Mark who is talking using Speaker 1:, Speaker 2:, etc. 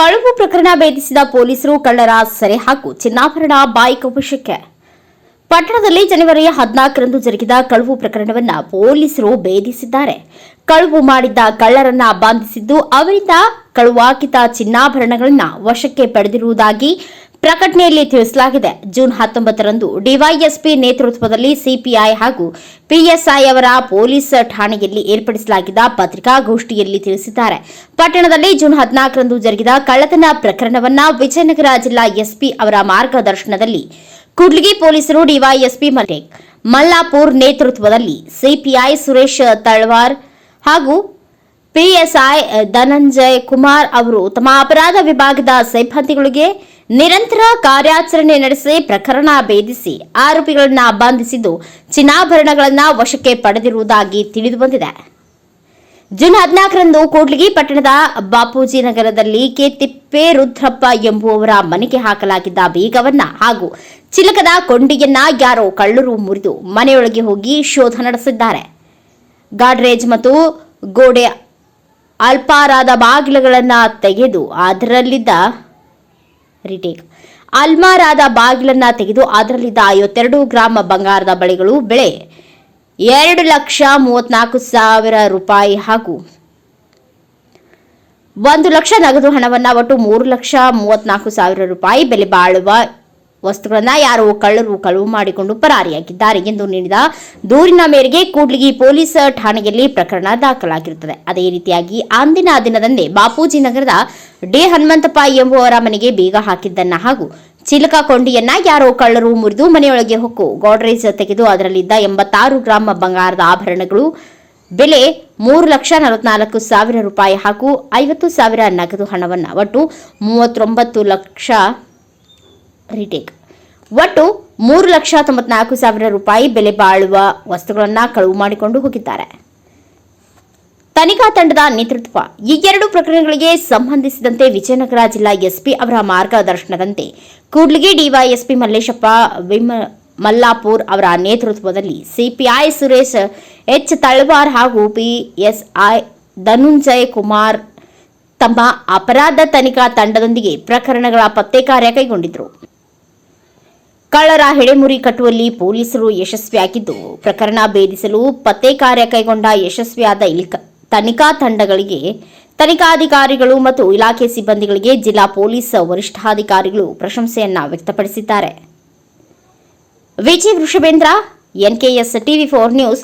Speaker 1: ಕಳವು ಪ್ರಕರಣ ಭೇದಿಸಿದ ಪೊಲೀಸರು ಕಳ್ಳರ ಸೆರೆ ಹಾಗೂ ಚಿನ್ನಾಭರಣ ಬೈಕ್ ವಶಕ್ಕೆ. ಪಟ್ಟಣದಲ್ಲಿ ಜನವರಿ ಹದಿನಾಲ್ಕರಂದು ಜರುಗಿದ ಕಳವು ಪ್ರಕರಣವನ್ನ ಪೊಲೀಸರು ಭೇದಿಸಿದ್ದಾರೆ. ಕಳವು ಮಾಡಿದ್ದ ಕಳ್ಳರನ್ನ ಬಂಧಿಸಿದ್ದು, ಅವರಿಂದ ಕಳುವಾಕಿತ ಚಿನ್ನಾಭರಣಗಳನ್ನ ವಶಕ್ಕೆ ಪಡೆದಿರುವುದಾಗಿ ಪ್ರಕಟಣೆಯಲ್ಲಿ ತಿಳಿಸಲಾಗಿದೆ. ಜೂನ್ ಹತ್ತೊಂಬತ್ತರಂದು ಡಿವೈಎಸ್ಪಿ ನೇತೃತ್ವದಲ್ಲಿ ಸಿಪಿಐ ಹಾಗೂ ಪಿಎಸ್ಐ ಅವರ ಪೊಲೀಸ್ ಠಾಣೆಯಲ್ಲಿ ಏರ್ಪಡಿಸಲಾಗಿದ್ದ ಪತ್ರಿಕಾಗೋಷ್ಠಿಯಲ್ಲಿ ತಿಳಿಸಿದ್ದಾರೆ. ಪಟ್ಟಣದಲ್ಲಿ ಜೂನ್ ಹದಿನಾಲ್ಕರಂದು ಜರುಗಿದ ಕಳ್ಳತನ ಪ್ರಕರಣವನ್ನ ವಿಜಯನಗರ ಜಿಲ್ಲಾ ಎಸ್ಪಿ ಅವರ ಮಾರ್ಗದರ್ಶನದಲ್ಲಿ ಕುಡ್ಲಿಗಿ ಪೊಲೀಸರು ಡಿವೈಎಸ್ಪಿ ಮಲ್ಲೇಕ್ ಮಲ್ಲಾಪುರ್ ನೇತೃತ್ವದಲ್ಲಿ ಸಿಪಿಐ ಸುರೇಶ್ ತಳ್ವಾರ್ ಹಾಗೂ ಪಿಎಸ್ಐ ಧನಂಜಯ್ ಕುಮಾರ್ ಅವರು ತಮ್ಮ ಅಪರಾಧ ವಿಭಾಗದ ಸಿಬ್ಬಂದಿಗಳಿಗೆ ನಿರಂತರ ಕಾರ್ಯಾಚರಣೆ ನಡೆಸಿ ಪ್ರಕರಣ ಭೇದಿಸಿ ಆರೋಪಿಗಳನ್ನ ಬಂಧಿಸಿದ್ದು ಚಿನ್ನಾಭರಣಗಳನ್ನು ವಶಕ್ಕೆ ಪಡೆದಿರುವುದಾಗಿ ತಿಳಿದುಬಂದಿದೆ ಜೂನ್ ಹದಿನಾಲ್ಕರಂದು ಕೂಡ್ಲಿಗಿ ಪಟ್ಟಣದ ಬಾಪೂಜಿ ನಗರದಲ್ಲಿ ಕೆ ತಿಪ್ಪೆ ರುದ್ರಪ್ಪ ಎಂಬುವವರ ಮನೆಗೆ ಹಾಕಲಾಗಿದ್ದ ಬೀಗವನ್ನ ಹಾಗೂ ಚಿಲಕದ ಕೊಂಡಿಯನ್ನ ಯಾರೋ ಕಳ್ಳರು ಮುರಿದು ಮನೆಯೊಳಗೆ ಹೋಗಿ ಶೋಧ ನಡೆಸಿದ್ದಾರೆ. ಗಾಡ್ರೇಜ್ ಮತ್ತು ಗೋಡೆ ಅಲ್ಪಾರಾದ ಬಾಗಿಲುಗಳನ್ನು ತೆಗೆದು ಅದರಲ್ಲಿದ್ದ ರಿಟೇಕ್. ಅಲ್ಮಾರಾದ ಬಾಗಿಲನ್ನ ತೆಗೆದು ಅದರಲ್ಲಿದ್ದ ಐವತ್ತೆರಡು ಗ್ರಾಮ ಬಂಗಾರದ ಬಳೆಗಳು ಬೆಳೆ ಎರಡು ಲಕ್ಷ ಮೂವತ್ನಾಲ್ಕು ಸಾವಿರ ರೂಪಾಯಿ ಹಾಗೂ ಒಂದು ಲಕ್ಷ ನಗದು ಹಣವನ್ನ ಒಟ್ಟು ಮೂರು ಲಕ್ಷ ಮೂವತ್ನಾಲ್ಕು ಸಾವಿರ ರೂಪಾಯಿ ಬೆಲೆ ಬಾಳುವ ವಸ್ತುಗಳನ್ನ ಯಾರೋ ಕಳ್ಳರು ಕಳುವು ಮಾಡಿಕೊಂಡು ಪರಾರಿಯಾಗಿದ್ದಾರೆ ಎಂದು ನೀಡಿದ ದೂರಿನ ಮೇರೆಗೆ ಕೂಡ್ಲಿಗಿ ಪೊಲೀಸ್ ಠಾಣೆಯಲ್ಲಿ ಪ್ರಕರಣ ದಾಖಲಾಗಿರುತ್ತದೆ. ಅದೇ ರೀತಿಯಾಗಿ ಅಂದಿನ ದಿನದಂದೇ ಬಾಪೂಜಿ ನಗರದ ಡಿ ಹನುಮಂತಪ್ಪ ಎಂಬುವರ ಮನೆಗೆ ಬೀಗ ಹಾಕಿದ್ದನ್ನ ಹಾಗೂ ಚಿಲಕ ಕೊಂಡಿಯನ್ನ ಯಾರೋ ಕಳ್ಳರು ಮುರಿದು ಮನೆಯೊಳಗೆ ಹೊಕ್ಕು. ಗೋಡ್ರೇಜ್ ತೆಗೆದು ಅದರಲ್ಲಿದ್ದ ಎಂಬತ್ತಾರು ಗ್ರಾಮ ಬಂಗಾರದ ಆಭರಣಗಳು, ಬೆಲೆ ಮೂರು ಲಕ್ಷ ನಲವತ್ನಾಲ್ಕು ಸಾವಿರ ರೂಪಾಯಿ ಹಾಗೂ ಐವತ್ತು ಸಾವಿರ ನಗದು ಹಣವನ್ನು ಒಟ್ಟು ಮೂವತ್ತೊಂಬತ್ತು ಲಕ್ಷ ರಿಟೇಕ್. ಒಟ್ಟು ಮೂರು ಲಕ್ಷ ತೊಂಬತ್ನಾಲ್ಕು ಸಾವಿರ ರೂಪಾಯಿ ಬೆಲೆ ಬಾಳುವ ವಸ್ತುಗಳನ್ನು ಕಳುವು ಮಾಡಿಕೊಂಡು ಹೋಗಿದ್ದಾರೆ. ತನಿಖಾ ತಂಡದ ನೇತೃತ್ವ ಈ ಎರಡು ಪ್ರಕರಣಗಳಿಗೆ ಸಂಬಂಧಿಸಿದಂತೆ ವಿಜಯನಗರ ಜಿಲ್ಲಾ ಎಸ್ಪಿ ಅವರ ಮಾರ್ಗದರ್ಶನದಂತೆ ಕೂಡ್ಲಿಗಿ ಡಿವೈಎಸ್ಪಿ ಮಲ್ಲೇಶಪ್ಪ ವಿಮ ಮಲ್ಲಾಪುರ್ ಅವರ ನೇತೃತ್ವದಲ್ಲಿ ಸಿಪಿಐ ಸುರೇಶ್ ಎಚ್ ತಳವಾರ್ ಹಾಗೂ ಪಿಎಸ್ಐ ಧನುಂಜಯ್ ಕುಮಾರ್ ತಮ್ಮ ಅಪರಾಧ ತನಿಖಾ ತಂಡದೊಂದಿಗೆ ಪ್ರಕರಣಗಳ ಪತ್ತೆ ಕಾರ್ಯ ಕೈಗೊಂಡಿದ್ದರು ಕಳ್ಳರ ಹೆಡೆಮುರಿ ಕಟ್ಟುವಲ್ಲಿ ಪೊಲೀಸರು ಯಶಸ್ವಿಯಾಗಿದ್ದು, ಪ್ರಕರಣ ಭೇದಿಸಲು ಪತ್ತೆ ಕಾರ್ಯ ಕೈಗೊಂಡ ಯಶಸ್ವಿಯಾದ ಇಲಿಕ- ತನಿಖಾ ತಂಡಗಳಿಗೆ, ತನಿಖಾಧಿಕಾರಿಗಳು ಮತ್ತು ಇಲಾಖೆ ಸಿಬ್ಬಂದಿಗಳಿಗೆ ಜಿಲ್ಲಾ ಪೊಲೀಸ್ ವರಿಷ್ಠಾಧಿಕಾರಿಗಳು ಪ್ರಶಂಸೆಯನ್ನ ವ್ಯಕ್ತಪಡಿಸಿದ್ದಾರೆ. Viji Vrushabhendra, NKS TV four news